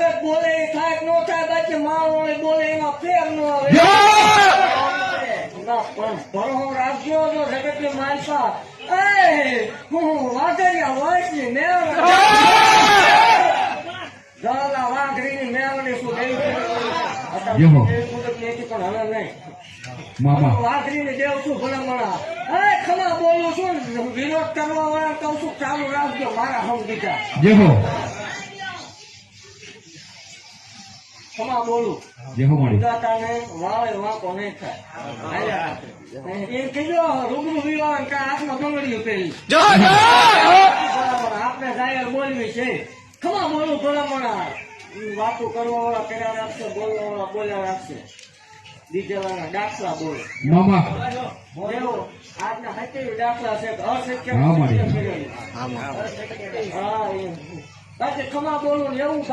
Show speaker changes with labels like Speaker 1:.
Speaker 1: જગત બોલે એ થાય કે થાય બાકી માણસોને બોલે એમાં ફેર નો આવે. પણ ભરો રાખજો તો જગતની માનસા એ હું વાઘરિયા વંશની મેળવણી. જળના વાઘરીની મેળવણી શું દેવી પણ હવે નહીં.
Speaker 2: મામા.
Speaker 1: વાઘરીને દેવ છું ભલામણા. એ ખમા બોલું છું ને, વિરોધ કરવા વાળા કઉ છું ચાલુ રાખજો મારા હમ દીધા. ખમા બોલું. વિધાતાને વાળે વાંકો નહીં થાય? હાલ્યા કીધો રૂબરૂ વિવાહ કે હાથમાં બંગડીઓ પહેરી. આપણે જાહેર બોલવી છે. ખમા બોલું ભલામણા વાતો કરવા વાળા કર્યા રાખશે બોલવા વાળા બોલ્યા રાખશે. દીધેલાના દાખલા બોલે.
Speaker 2: મામા.
Speaker 1: એવો આજના હાથે દાખલા છે કે અશક્ય હા, એ. બાકી ખમા બોલું ને એવું